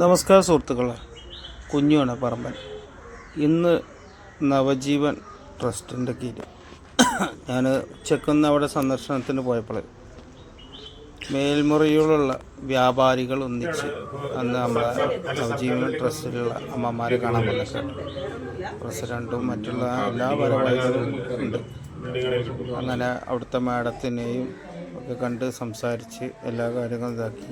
നമസ്കാരം സുഹൃത്തുക്കളെ. കുഞ്ഞുവാണ് പറമ്പൻ. ഇന്ന് നവജീവൻ ട്രസ്റ്റിന്റെ കീഴിൽ. ഞാൻ ഉച്ചക്കൊന്ന് അവിടെ സന്ദർശനത്തിന് പോയപ്പോൾ മേൽമുറിയിലുള്ള വ്യാപാരികൾ ഒന്നിച്ച് അന്ന് നമ്മളെ നവജീവൻ ട്രസ്റ്റിലുള്ള അമ്മമാരെ കാണാൻ വന്നിട്ടുണ്ട് പ്രസിഡന്റും മറ്റുള്ള എല്ലാ ഭാരവാഹികളും ഉണ്ട്. അങ്ങനെ അവിടുത്തെ മാഡത്തിനെയും ഒക്കെ കണ്ട് സംസാരിച്ച് എല്ലാ കാര്യങ്ങളും ഇതാക്കി.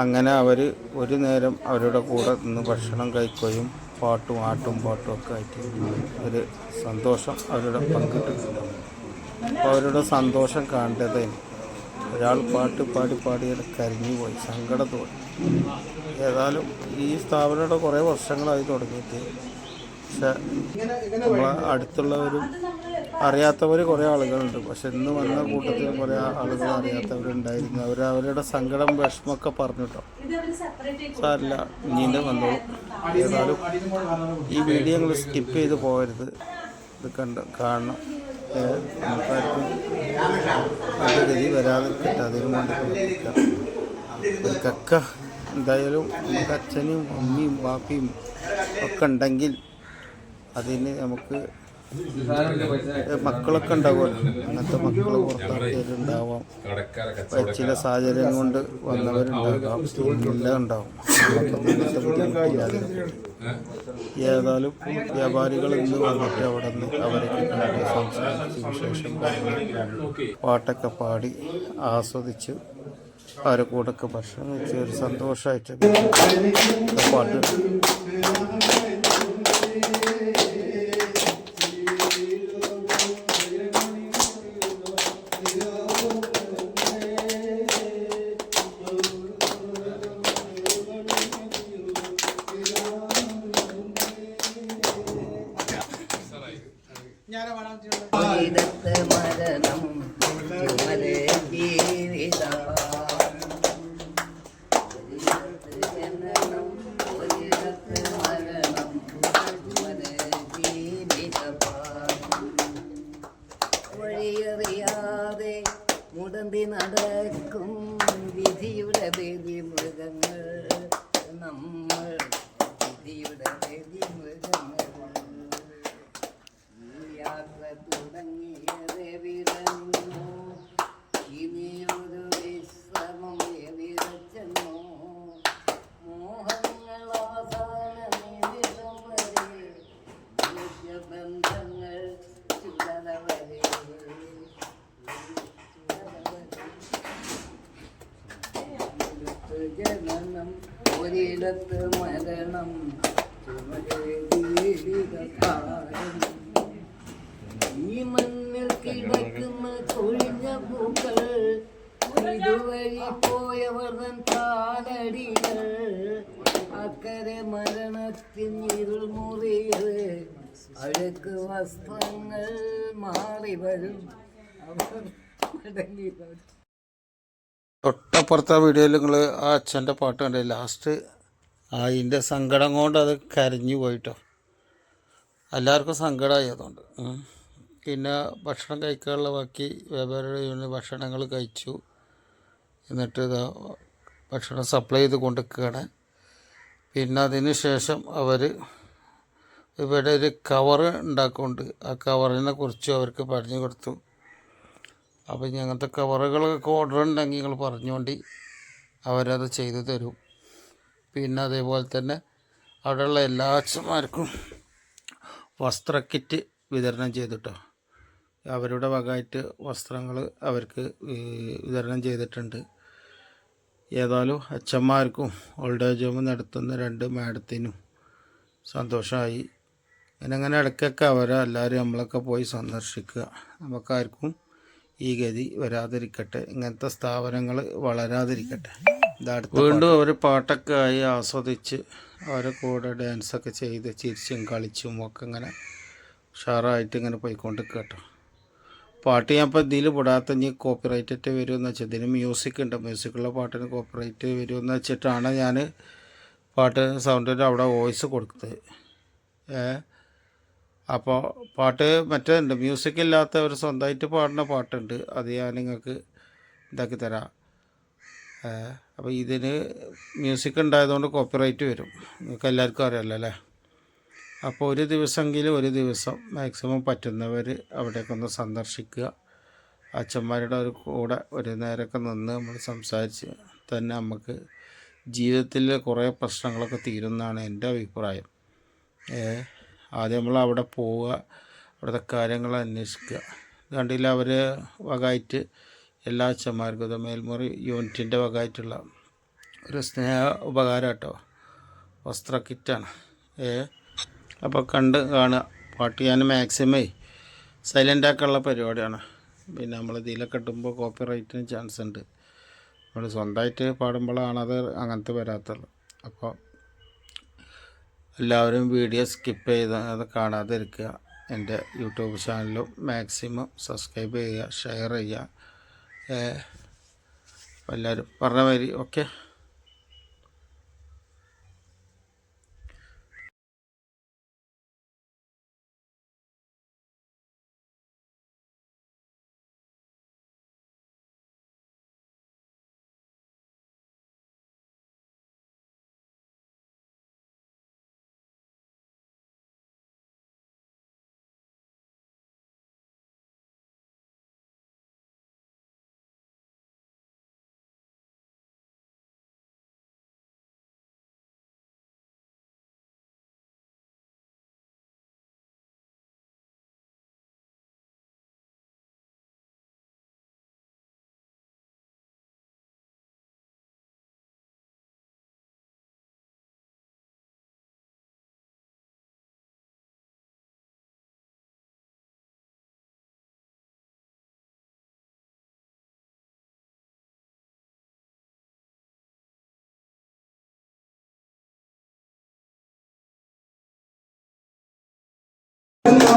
അങ്ങനെ അവർ ഒരു നേരം അവരുടെ കൂടെ നിന്ന് ഭക്ഷണം കഴിക്കുകയും പാട്ടും ആട്ടും പാട്ടും ഒക്കെ ആയിട്ട് ഒരു സന്തോഷം അവരുടെ പങ്കിട്ടിട്ടുണ്ട്. അപ്പോൾ അവരുടെ സന്തോഷം കണ്ടത് ഒരാൾ പാട്ട് പാടി പാടി കരഞ്ഞു പോയി സങ്കടത്തോടെ ഏതായാലും ഈ സ്ഥാപനയുടെ കുറേ വർഷങ്ങളായി തുടങ്ങിയിട്ട്. പക്ഷെ നമ്മളെ അടുത്തുള്ളവരും അറിയാത്തവർ കുറേ ആളുകളുണ്ട്. പക്ഷെ ഇന്ന് വന്ന കൂട്ടത്തിൽ കുറേ ആളുകൾ അറിയാത്തവരുണ്ടായിരുന്നു. അവർ അവരുടെ സങ്കടം വിഷമമൊക്കെ പറഞ്ഞിട്ടോ സാറില്ല ഇനീന്റെ വന്നോളൂ. ഏതായാലും ഈ വീഡിയോ നിങ്ങൾ സ്കിപ്പ് ചെയ്ത് പോകരുത്. ഇത് കണ്ട് കാണണം. ഗതി വരാതിരിക്കട്ടെ. അതിനു വേണ്ടി കക്ക എന്തായാലും നമുക്ക് അച്ഛനും അമ്മയും ബാപ്പിയും ഒക്കെ ഉണ്ടെങ്കിൽ അതിന് നമുക്ക് മക്കളൊക്കെ ഉണ്ടാവുമല്ലോ. അങ്ങനത്തെ മക്കൾ പുറത്താക്കിയവരുണ്ടാവാം ചില സാഹചര്യം കൊണ്ട് വന്നവരുണ്ടാകാം. എല്ലാം ഉണ്ടാവും. ഏതായാലും വ്യാപാരികൾ ഇന്ന് വന്നിട്ട് അവിടെ നിന്ന് അവരൊക്കെ കണ്ട് സംസാരിച്ച് വിശേഷം പാട്ടൊക്കെ പാടി ആസ്വദിച്ച് അവരെ കൂടൊക്കെ ഭക്ഷണം വെച്ച് ഒരു സന്തോഷമായിട്ട് പാട്ട് மரணம். ഇതുവഴി പോയവർ കാലടികൾ. അക്കരെ മരണത്തിൻ ഇരുൾ മുറിയത്. അഴുക്ക് വസ്ത്രങ്ങൾ മാറി വരും അവർ മടങ്ങി വരും തൊട്ടപ്പുറത്തെ വീഡിയോയിൽ നിങ്ങൾ ആ അച്ഛന്റെ പാട്ട് കണ്ടേ. ലാസ്റ്റ് അതിന്റെ സങ്കടം കൊണ്ട് അത് കരഞ്ഞു പോയിട്ടോ. എല്ലാവർക്കും സങ്കടമായി അതുകൊണ്ട്. പിന്നെ ഭക്ഷണം കഴിക്കാനുള്ള ബാക്കി വ്യാപാരിയുടെ ഭക്ഷണങ്ങൾ കഴിച്ചു. എന്നിട്ട് ഭക്ഷണം സപ്ലൈ ചെയ്ത് കൊണ്ടിരിക്കുകയാണ്. പിന്നെ അതിന് ശേഷം അവർ ഇവിടെ ഒരു കവർ ഉണ്ടാക്കുന്നുണ്ട്. ആ കവറിനെ കുറിച്ച് അവർക്ക് പറഞ്ഞു കൊടുത്തു. അപ്പോൾ അങ്ങനത്തെ കവറുകളൊക്കെ ഓർഡർ ഉണ്ടെങ്കിൽ നിങ്ങൾ പറഞ്ഞുകൊണ്ട് അവരത് ചെയ്തു തരും. പിന്നെ അതേപോലെ തന്നെ അവിടെയുള്ള എല്ലാ അച്ഛന്മാർക്കും വസ്ത്ര കിറ്റ് വിതരണം ചെയ്തിട്ടോ അവരുടെ വകയായിട്ട് വസ്ത്രങ്ങൾ അവർക്ക് വിതരണം ചെയ്തിട്ടുണ്ട്. ഏതായാലും അച്ഛന്മാർക്കും ഓൾഡ് ഏജ് ഹോം നടത്തുന്ന രണ്ട് മാഡത്തിനും സന്തോഷമായി അങ്ങനെ അങ്ങനെ ഇടയ്ക്കൊക്കെ അവരെ എല്ലാവരും നമ്മളൊക്കെ പോയി സന്ദർശിക്കുക. നമുക്കാർക്കും ഈ ഗതി വരാതിരിക്കട്ടെ. ഇങ്ങനത്തെ സ്ഥാപനങ്ങൾ വളരാതിരിക്കട്ടെ. വീണ്ടും അവർ പാട്ടൊക്കെ ആയി ആസ്വദിച്ച് അവരെ കൂടെ ഡാൻസൊക്കെ ചെയ്ത് ചിരിച്ചും കളിച്ചും ഒക്കെ ഇങ്ങനെ ഉഷാറായിട്ട് ഇങ്ങനെ പോയിക്കൊണ്ട് കേട്ടോ. പാട്ട് ഞാൻ ഇപ്പോൾ ഇതിൽ പെടാത്ത ഇനി കോപ്പിറൈറ്റ് ആയിട്ട് വരുമെന്ന് വെച്ചാൽ ഇതിന് മ്യൂസിക് ഉണ്ട്. മ്യൂസിക്കുള്ള പാട്ടിന് കോപ്പിറൈറ്റ് വരുമെന്ന് വെച്ചിട്ടാണ് ഞാൻ പാട്ട് സൗണ്ടിന്റെ അവിടെ വോയിസ് കൊടുത്തത്. അപ്പോൾ പാട്ട് മറ്റേതുണ്ട് മ്യൂസിക് ഇല്ലാത്ത ഒരു സ്വന്തമായിട്ട് പാടുന്ന പാട്ടുണ്ട്. അത് ഞാൻ നിങ്ങൾക്ക് ഇതാക്കി തരാം. അപ്പോൾ ഇതിന് മ്യൂസിക് ഉണ്ടായതുകൊണ്ട് കോപ്പിറൈറ്റ് വരും. നിങ്ങൾക്ക് എല്ലാവർക്കും അറിയാമല്ലോ അല്ലേ? അപ്പോൾ ഒരു ദിവസമെങ്കിലും ഒരു ദിവസം മാക്സിമം പറ്റുന്നവർ അവിടേക്കൊന്ന് സന്ദർശിക്കുക. അച്ഛന്മാരുടെ ഒരു കൂടെ ഒരു നേരമൊക്കെ നിന്ന് നമ്മൾ സംസാരിച്ച് തന്നെ നമുക്ക് ജീവിതത്തിൽ കുറേ പ്രശ്നങ്ങളൊക്കെ തീരുമെന്നാണ് എന്റെ അഭിപ്രായം. ആദ്യം നമ്മൾ അവിടെ പോവുക അവിടുത്തെ കാര്യങ്ങൾ അന്വേഷിക്കുക. കണ്ടില്ല അവർ വകായിട്ട് എല്ലാ അച്ഛന്മാർക്കും ഇത് മേൽമുറി യൂണിറ്റിന്റെ വകായിട്ടുള്ള ഒരു സ്നേഹ ഉപകാരം കേട്ടോ വസ്ത്ര കിറ്റാണ്. അപ്പോൾ കണ്ട് കാണുക. പാട്ട് ഞാൻ മാക്സിമേ സൈലന്റ് ആക്കാനുള്ള പരിപാടിയാണ്. പിന്നെ നമ്മൾ ഇതിലൊക്കെ കെട്ടുമ്പോൾ കോപ്പി റൈറ്റിന് ചാൻസ് ഉണ്ട്. നമ്മൾ സ്വന്തമായിട്ട് പാടുമ്പോഴാണ് അത് അങ്ങനത്തെ വരാത്തുള്ളൂ. അപ്പോൾ എല്ലാവരും വീഡിയോ സ്കിപ്പ് ചെയ്ത് അത് കാണാതിരിക്കുക. എന്റെ യൂട്യൂബ് ചാനലും മാക്സിമം സബ്സ്ക്രൈബ് ചെയ്യുക ഷെയർ ചെയ്യുക. എല്ലാവരും പറഞ്ഞ മാതിരി ഓക്കെ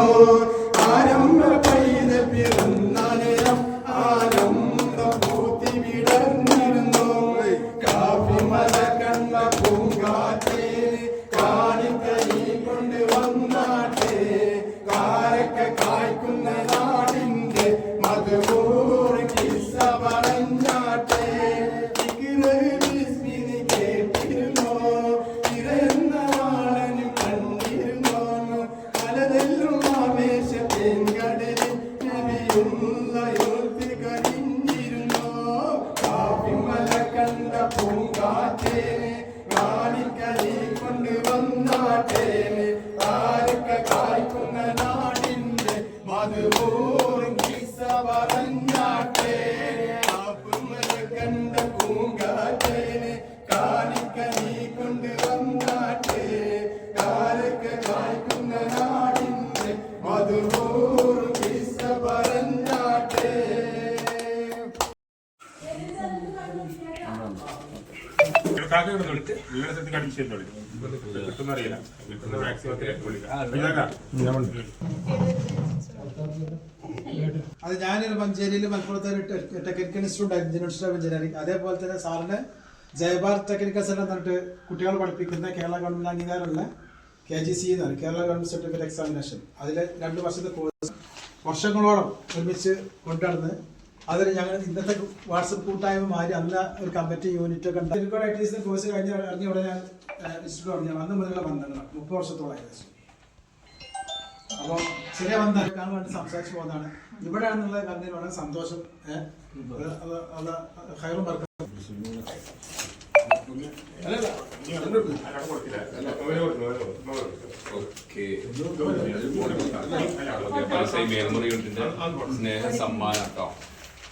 amor അത് ഞാനൊരു മഞ്ചേരിയിൽ മലപ്പുറത്തെ technical institute engineer of engineering. അതേപോലെ തന്നെ സാറിന്റെ ജയഭാരത് ടെക്നിക്കൽ സെന്റർ എന്നിട്ട് കുട്ടികൾ കുട്ടികളെ പഠിപ്പിക്കുന്ന കേരള ഗവൺമെന്റ് അംഗീകാരമുള്ള കെ ജി സി എന്നാണ് കേരള ഗവൺമെന്റ് സർട്ടിഫിക്കറ്റ് എക്സാമിനേഷൻ. അതിൽ രണ്ട് വർഷത്തെ കോഴ്സ്. വർഷങ്ങളോളം ഒരുമിച്ച് കൊണ്ടുനടന്ന് അതിൽ ഞങ്ങൾ ഇന്നത്തെ വാട്സപ്പ് കൂട്ടായ്മ മാറി അന്ന് ഒരു കമ്പറ്റി യൂണിറ്റ് ഒക്കെ ഉണ്ട് കോഴ്സ് കഴിഞ്ഞ് ഇറങ്ങിയ ഉടനെ ഞാൻ ഇൻസ്റ്റിറ്റ്യൂട്ട് പറഞ്ഞു അന്ന് മുതലുള്ള ബന്ധങ്ങളാണ് മുപ്പത് വർഷത്തോളം ഏകദേശം അപ്പോൾ ചെറിയ ബന്ധം. കാണാൻ വേണ്ടി സംസാരിച്ചു പോകുന്നതാണ്. ഇവിടെയാണെന്നുള്ള കണ്ടതിൽ വളരെ സന്തോഷം. ഹൈറും വർക്കും സ്നേഹ സമ്മാനം കേട്ടോ.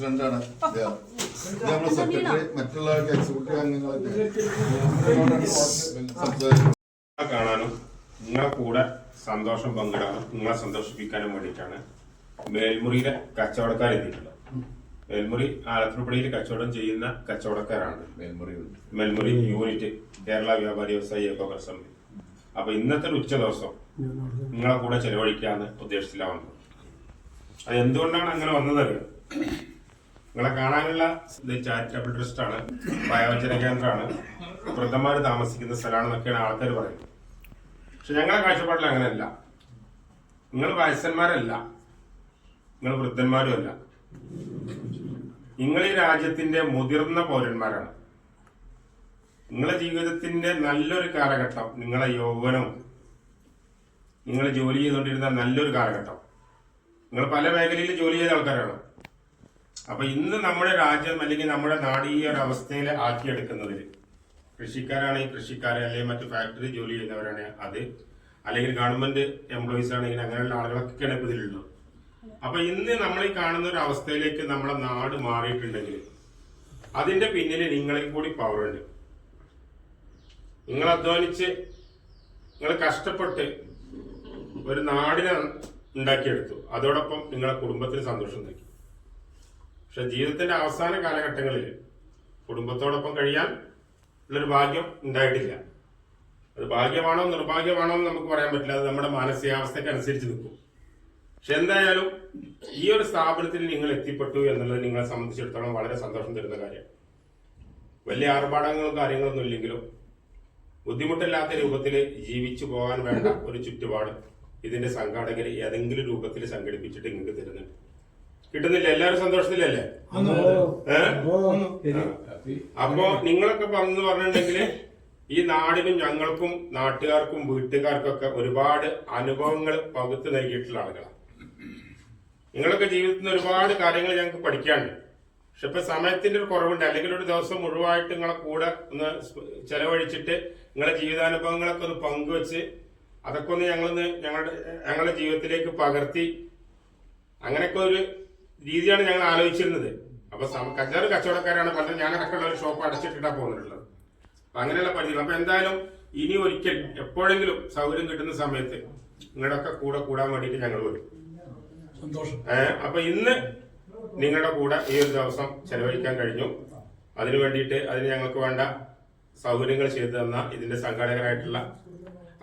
പ്രസിഡന്റാണ് നമ്മുടെ സെക്രട്ടറി മറ്റുള്ള എക്സിക്യൂട്ടീവ് അംഗങ്ങളൊക്കെ കാണാനും നിങ്ങളെ കൂടെ സന്തോഷം പങ്കിടാനും നിങ്ങളെ സന്തോഷിപ്പിക്കാനും വേണ്ടിയിട്ടാണ് മേൽമുറിയിലെ കച്ചവടക്കാർ എത്തിയിട്ടുള്ളത്. മേൽമുറി ആലപ്പുഴപ്പടിയിൽ കച്ചവടം ചെയ്യുന്ന കച്ചവടക്കാരാണ്. മേൽമുറി മേൽമുറി യൂണിറ്റ് കേരള വ്യാപാരി വ്യവസായി ഏകോപന സമിതി. അപ്പൊ ഇന്നത്തെ ഒരു ഉച്ച ദിവസം നിങ്ങളെ കൂടെ ചെലവഴിക്കാന്ന് ഉദ്ദേശത്തിലാണ് വന്നത്. അത് എന്തുകൊണ്ടാണ് അങ്ങനെ വന്നത്? നിങ്ങളെ കാണാനുള്ള ഇത് ചാരിറ്റബിൾ ട്രസ്റ്റ് ആണ് വയോജന കേന്ദ്രമാണ്. വൃദ്ധന്മാർ താമസിക്കുന്ന സ്ഥലമാണെന്നൊക്കെയാണ് ആൾക്കാർ പറയുന്നത്. പക്ഷെ ഞങ്ങളെ കാഴ്ചപ്പാടിൽ അങ്ങനെയല്ല. നിങ്ങൾ വയസ്സന്മാരല്ല നിങ്ങൾ വൃദ്ധന്മാരും അല്ല. നിങ്ങൾ ഈ രാജ്യത്തിന്റെ മുതിർന്ന പൗരന്മാരാണ്. നിങ്ങളെ ജീവിതത്തിന്റെ നല്ലൊരു കാലഘട്ടം നിങ്ങളെ യൗവനവും. നിങ്ങൾ ജോലി ചെയ്തുകൊണ്ടിരുന്ന നല്ലൊരു കാലഘട്ടം. നിങ്ങൾ പല മേഖലയിൽ ജോലി ചെയ്ത ആൾക്കാരാണ്. അപ്പൊ ഇന്ന് നമ്മുടെ രാജ്യം അല്ലെങ്കിൽ നമ്മുടെ നാട് ഈ ഒരു അവസ്ഥയിൽ ആക്കിയെടുക്കുന്നതിൽ കൃഷിക്കാരാണെങ്കിൽ കൃഷിക്കാർ അല്ലെങ്കിൽ മറ്റു ഫാക്ടറി ജോലി ചെയ്യുന്നവരാണ് അത്. അല്ലെങ്കിൽ ഗവൺമെന്റ് എംപ്ലോയീസ് ആണെങ്കിൽ അങ്ങനെയുള്ള ആളുകളൊക്കെയാണ് ഇപ്പൊ ഇതിലുള്ളത്. അപ്പൊ ഇന്ന് നമ്മൾ ഈ കാണുന്ന ഒരു അവസ്ഥയിലേക്ക് നമ്മുടെ നാട് മാറിയിട്ടുണ്ടെങ്കിൽ അതിന്റെ പിന്നിൽ നിങ്ങളിൽ കൂടി പവറുണ്ട് നിങ്ങൾ അധ്വാനിച്ച് നിങ്ങൾ കഷ്ടപ്പെട്ട് ഒരു നാടിനെ ഉണ്ടാക്കിയെടുത്തു. അതോടൊപ്പം നിങ്ങളെ കുടുംബത്തിന് സന്തോഷം നൽകി പക്ഷെ ജീവിതത്തിന്റെ അവസാന കാലഘട്ടങ്ങളിൽ കുടുംബത്തോടൊപ്പം കഴിയാൻ ഉള്ളൊരു ഭാഗ്യം ഉണ്ടായിട്ടില്ല. അത് ഭാഗ്യമാണോ നിർഭാഗ്യമാണോ എന്ന് നമുക്ക് പറയാൻ പറ്റില്ല. അത് നമ്മുടെ മാനസികാവസ്ഥയ്ക്ക് അനുസരിച്ച് നിൽക്കും. പക്ഷെ എന്തായാലും ഈ ഒരു സ്ഥാപനത്തിൽ നിങ്ങൾ എത്തിപ്പെട്ടു എന്നുള്ളത് നിങ്ങളെ സംബന്ധിച്ചിടത്തോളം വളരെ സന്തോഷം തരുന്ന കാര്യം. വലിയ ആർഭാടങ്ങളും കാര്യങ്ങളൊന്നും ഇല്ലെങ്കിലും ബുദ്ധിമുട്ടില്ലാത്ത രൂപത്തിൽ ജീവിച്ചു പോകാൻ വേണ്ട ഒരു ചുറ്റുപാട് ഇതിന്റെ സംഘാടകർ ഏതെങ്കിലും രൂപത്തിൽ സംഘടിപ്പിച്ചിട്ട് നിങ്ങൾക്ക് തരുന്നുണ്ട്. കിട്ടുന്നില്ല എല്ലാവരും സന്തോഷത്തിലല്ലേ? അപ്പൊ നിങ്ങളൊക്കെ പറഞ്ഞു പറഞ്ഞിട്ടുണ്ടെങ്കിൽ ഈ നാടിനും ഞങ്ങൾക്കും നാട്ടുകാർക്കും വീട്ടുകാർക്കൊക്കെ ഒരുപാട് അനുഭവങ്ങൾ പകുത്തു നൽകിയിട്ടുള്ള ആളുകളാണ്. നിങ്ങളൊക്കെ ജീവിതത്തിൽ നിന്ന് ഒരുപാട് കാര്യങ്ങൾ ഞങ്ങൾക്ക് പഠിക്കാനുണ്ട്. പക്ഷെ ഇപ്പൊ സമയത്തിന്റെ ഒരു കുറവുണ്ട്. അല്ലെങ്കിൽ ഒരു ദിവസം മുഴുവായിട്ട് നിങ്ങളെ കൂടെ ഒന്ന് ചെലവഴിച്ചിട്ട് നിങ്ങളെ ജീവിതാനുഭവങ്ങളൊക്കെ ഒന്ന് പങ്കുവെച്ച് അതൊക്കെ ഒന്ന് ഞങ്ങളൊന്ന് ഞങ്ങളുടെ ഞങ്ങളുടെ ജീവിതത്തിലേക്ക് പകർത്തി അങ്ങനെയൊക്കെ ഒരു രീതിയാണ് ഞങ്ങൾ ആലോചിച്ചിരുന്നത്. അപ്പൊ കഞ്ചാറ് കച്ചവടക്കാരാണ് പണ്ട് ഞാനൊക്കെ ഉള്ള ഒരു ഷോപ്പ് അടച്ചിട്ടിട്ടാ പോകുന്നുള്ളത്. അപ്പൊ അങ്ങനെയുള്ള പരിചയം അപ്പൊ എന്തായാലും ഇനി ഒരിക്കൽ എപ്പോഴെങ്കിലും സൗകര്യം കിട്ടുന്ന സമയത്ത് നിങ്ങളുടെ ഒക്കെ കൂടെ കൂടാൻ വേണ്ടിയിട്ട് ഞങ്ങൾ വരും. സന്തോഷം. അപ്പൊ ഇന്ന് നിങ്ങളുടെ കൂടെ ഈ ഒരു ദിവസം ചെലവഴിക്കാൻ കഴിഞ്ഞു. അതിനു വേണ്ടിയിട്ട് അതിന് ഞങ്ങൾക്ക് വേണ്ട സൗകര്യങ്ങൾ ചെയ്തു തന്ന ഇതിന്റെ സംഘാടകരായിട്ടുള്ള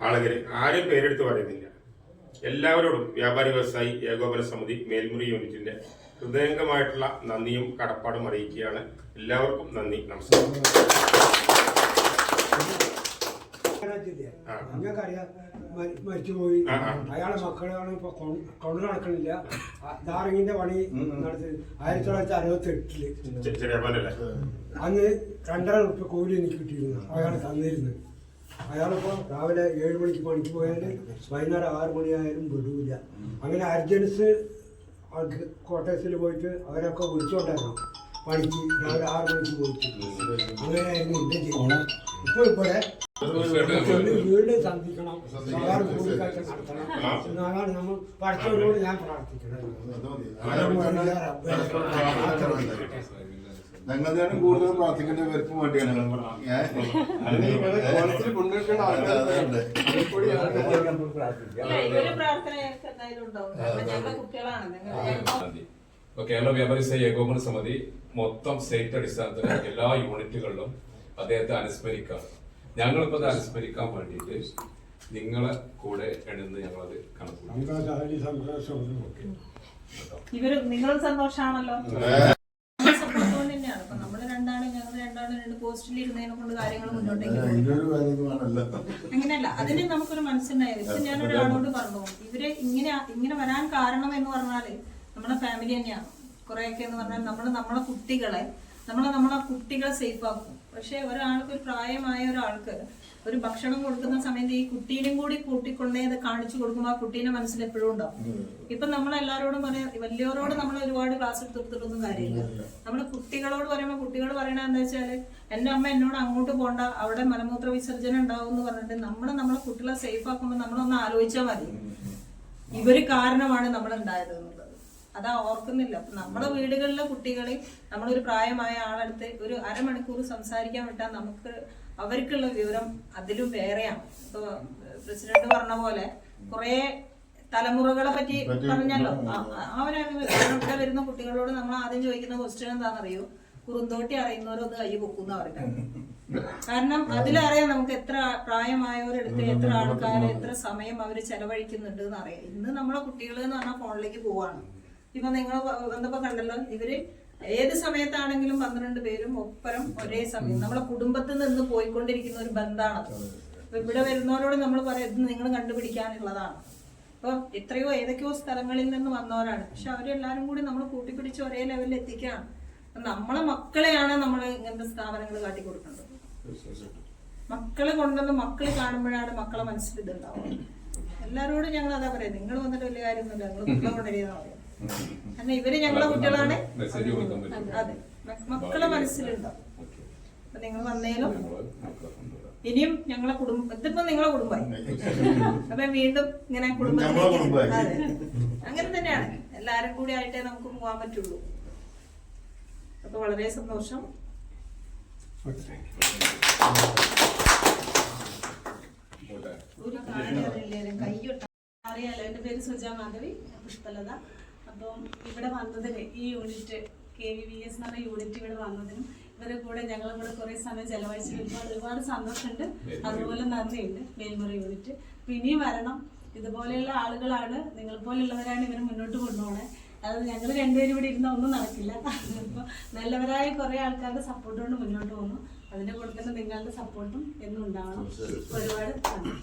ആളുകൾ ആരും പേരെടുത്ത് പറയുന്നില്ല. എല്ലാവരോടും വ്യാപാരി വ്യവസായി ഏകോപന സമിതി മേൽമുറി യൂണിറ്റിന്റെ ഹൃദയംഗമായിട്ടുള്ള നന്ദിയും കടപ്പാടും അറിയിക്കുകയാണ്. എല്ലാവർക്കും നന്ദി. നമസ്കാരം. മരിച്ചുപോയി. അയാളെ മക്കളാണ് ഇപ്പൊ കൊണ്ടു നടക്കണില്ല. ധാരങ്ങിന്റെ പണി നടത്തി. ആയിരത്തി തൊള്ളായിരത്തി അറുപത്തി എട്ടിൽ അന്ന് രണ്ടര ഉറുപ്പ് കൂലി എനിക്ക് കിട്ടിയിരുന്നു അയാൾ തന്നിരുന്നു അയാളിപ്പോ രാവിലെ ഏഴ് മണിക്ക് പണിക്ക് പോയാൽ വൈകുന്നേരം ആറ് മണിയായാലും വിടൂല അങ്ങനെ അർജൻസ് ക്വാർട്ടേഴ്സിൽ പോയിട്ട് അവരൊക്കെ വിളിച്ചോണ്ടായിരുന്നു പണിക്ക് രാവിലെ ആറ് മണിക്ക് പോയിട്ട് അങ്ങനെയായിരുന്നു എന്റെ ജീവിതം ഇപ്പൊ ഇവിടെ വീട് സന്ധിക്കണം നടത്തണം എന്നാണ് നമ്മൾ പഠിച്ചവരോട് ഞാൻ പ്രാർത്ഥിക്കുന്നത് ഞങ്ങൾ ഞാൻ കൂടുതൽ പ്രാർത്ഥിക്കേണ്ട പേർക്ക് വേണ്ടിയാണ് ഇപ്പൊ കേരള വ്യാപാരി സഹ ഏകോപന സമിതി മൊത്തം സ്റ്റേറ്റ് അടിസ്ഥാനത്തിൽ എല്ലാ യൂണിറ്റുകളിലും അദ്ദേഹത്തെ അനുസ്മരിക്കാം ഞങ്ങളിപ്പോ അത് അനുസ്മരിക്കാൻ വേണ്ടിയിട്ട് നിങ്ങളെ കൂടെ എടുന്ന് ഞങ്ങളത് കണക്കൂട്ടി ഇവർ നിങ്ങളും സന്തോഷാണല്ലോ സപ്പോർട്ട് കൊണ്ട് തന്നെയാണ് അപ്പൊ നമ്മൾ രണ്ടാണ് ഞങ്ങൾ രണ്ടാണ് രണ്ട് പോസ്റ്റിൽ ഇരുന്നതിനെ കൊണ്ട് കാര്യങ്ങൾ മുന്നോട്ടേക്ക് അങ്ങനെയല്ല അതിന് നമുക്കൊരു മനസ്സിലായത് ഇപ്പൊ ഞാൻ ഒരാളോട് പറഞ്ഞു ഇവർ ഇങ്ങനെ ഇങ്ങനെ വരാൻ കാരണം എന്ന് പറഞ്ഞാൽ നമ്മളെ ഫാമിലി തന്നെയാണ് കുറെയൊക്കെ എന്ന് പറഞ്ഞാൽ നമ്മൾ നമ്മളെ കുട്ടികളെ നമ്മളെ നമ്മളെ കുട്ടികളെ സേഫ് ആക്കും. പക്ഷെ ഒരാൾക്ക് ഒരു പ്രായമായ ഒരാൾക്ക് ഒരു ഭക്ഷണം കൊടുക്കുന്ന സമയത്ത് ഈ കുട്ടീനും കൂടി കൂട്ടിക്കൊണ്ടേ അത് കാണിച്ചു കൊടുക്കുമ്പോൾ ആ കുട്ടീനെ മനസ്സിൽ എപ്പോഴും ഉണ്ടാവും. ഇപ്പൊ നമ്മൾ എല്ലാവരോടും പറയാം വലിയവരോട് നമ്മൾ ഒരുപാട് ക്ലാസ് എടുത്തിട്ടൊന്നും കാര്യമില്ല. നമ്മൾ കുട്ടികളോട് പറയുമ്പോൾ കുട്ടികൾ പറയണ എന്താ വെച്ചാൽ എന്റെ അമ്മ എന്നോട് അങ്ങോട്ട് പോണ്ട അവിടെ മലമൂത്ര വിസർജനം ഉണ്ടാവും എന്ന് പറഞ്ഞിട്ട് നമ്മൾ നമ്മളെ കുട്ടികളെ സേഫ് ആക്കുമ്പോൾ നമ്മളൊന്ന് ആലോചിച്ചാൽ മതി. ഇവർ കാരണമാണ് നമ്മൾ ഉണ്ടായത് എന്നുള്ളത്. അതാ ഓർക്കുന്നില്ല. അപ്പൊ നമ്മുടെ വീടുകളിലെ കുട്ടികളെ നമ്മളൊരു പ്രായമായ ആളെടുത്ത് ഒരു അരമണിക്കൂർ സംസാരിക്കാൻ വിട്ടാൽ നമുക്ക് അവർക്കുള്ള വിവരം അതിലും വേറെയാണ്. ഇപ്പൊ പ്രസിഡന്റ് പറഞ്ഞ പോലെ കുറെ തലമുറകളെ പറ്റി പറഞ്ഞല്ലോ. അവരാണ് ഇവിടെ വരുന്ന കുട്ടികളോട് നമ്മൾ ആദ്യം ചോദിക്കുന്ന ക്വസ്റ്റ്യൻ എന്താണെന്നറിയോ? കുറുന്തോട്ടി അറിയുന്നവരൊന്ന് കൈ പൊക്കുന്ന അവർക്ക് കാരണം അതിലറിയാം നമുക്ക് എത്ര പ്രായമായവരെടുത്ത് എത്ര ആൾക്കാർ എത്ര സമയം അവർ ചെലവഴിക്കുന്നുണ്ട് എന്ന് അറിയാം ഇന്ന് നമ്മളെ കുട്ടികൾ എന്ന് പറഞ്ഞാൽ ഫോണിലേക്ക് പോവാണ്. ഇപ്പൊ നിങ്ങൾ വന്നപ്പോ കണ്ടല്ലോ ഇവർ ഏത് സമയത്താണെങ്കിലും പന്ത്രണ്ട് പേരും ഒപ്പരം ഒരേ സമയം. നമ്മളെ കുടുംബത്തിൽ നിന്ന് പോയിക്കൊണ്ടിരിക്കുന്ന ഒരു ബന്ധമാണ് അപ്പൊ ഇവിടെ വരുന്നവരോട് നമ്മൾ പറയുന്നത് ഇത് നിങ്ങൾ കണ്ടുപിടിക്കാനുള്ളതാണ്. അപ്പൊ എത്രയോ ഏതൊക്കെയോ സ്ഥലങ്ങളിൽ നിന്ന് വന്നവരാണ്. പക്ഷെ അവരെല്ലാരും കൂടി നമ്മൾ കൂട്ടിപ്പിടിച്ച് ഒരേ ലെവലിൽ എത്തിക്കുകയാണ്. നമ്മളെ മക്കളെയാണ് നമ്മൾ ഇങ്ങനത്തെ സ്ഥാപനങ്ങൾ കാട്ടിക്കൊടുക്കേണ്ടത് മക്കളെ കൊണ്ടുവന്ന് മക്കൾ കാണുമ്പോഴാണ് മക്കളെ മനസ്സിൽ ഇതുണ്ടാവുക. എല്ലാരോടും ഞങ്ങൾ അതാ പറയാം നിങ്ങൾ വന്നിട്ട് വലിയ കാര്യമൊന്നുമില്ല നിങ്ങൾ മക്കളെ കൊണ്ടുവരികയെന്നാ പറയാം. കാരണം ഇവർ ഞങ്ങളെ കുട്ടികളാണ്? അതെ മക്കളെ മനസ്സിലുണ്ടോ? ഓക്കെ. അപ്പൊ നിങ്ങൾ വന്നേലും ഇനിയും ഞങ്ങളെ കുടുംബം ഇതിപ്പോ നിങ്ങളെ കുടുംബമായി. അപ്പൊ വീണ്ടും ഇങ്ങനെ കുടുംബത്തിലേക്ക്. അതെ. അങ്ങനെ തന്നെയാണ്. എല്ലാരും കൂടി ആയിട്ടേ നമുക്ക് പോകാൻ പറ്റുള്ളൂ. അപ്പൊ വളരെ സന്തോഷം. ഒരു കാര്യം അറിയില്ലേ. കൈ അറിയാലോ? എന്റെ പേര് സുജ മാധവി പുഷ്പലത. അപ്പം ഇവിടെ വന്നതിന് ഈ unit K V V S എന്ന യൂണിറ്റ് ഇവിടെ വന്നതിനും ഇവരെ കൂടെ ഞങ്ങൾ കൂടെ കുറേ സമയം ചെലവഴിച്ചത് ഒരുപാട് ഒരുപാട് സന്തോഷമുണ്ട്. അതുപോലെ നന്ദിയുണ്ട് മേൽമുറി യൂണിറ്റ്. അപ്പം ഇനിയും വരണം. ഇതുപോലെയുള്ള ആളുകളാണ്. നിങ്ങൾ പോലെയുള്ളവരാണ് ഇവരെ മുന്നോട്ട് കൊണ്ടുപോകണേ അത് ഞങ്ങൾ രണ്ടുപേരും ഇവിടെ ഇരുന്ന ഒന്നും നടക്കില്ല. അപ്പോൾ നല്ലവരായ കുറേ ആൾക്കാരുടെ സപ്പോർട്ട് കൊണ്ട് മുന്നോട്ട് പോകുന്നു. അതിന്റെ കൂടെ തന്നെ നിങ്ങളുടെ സപ്പോർട്ടും എന്നും ഉണ്ടാവണം. ഒരുപാട് നന്ദി.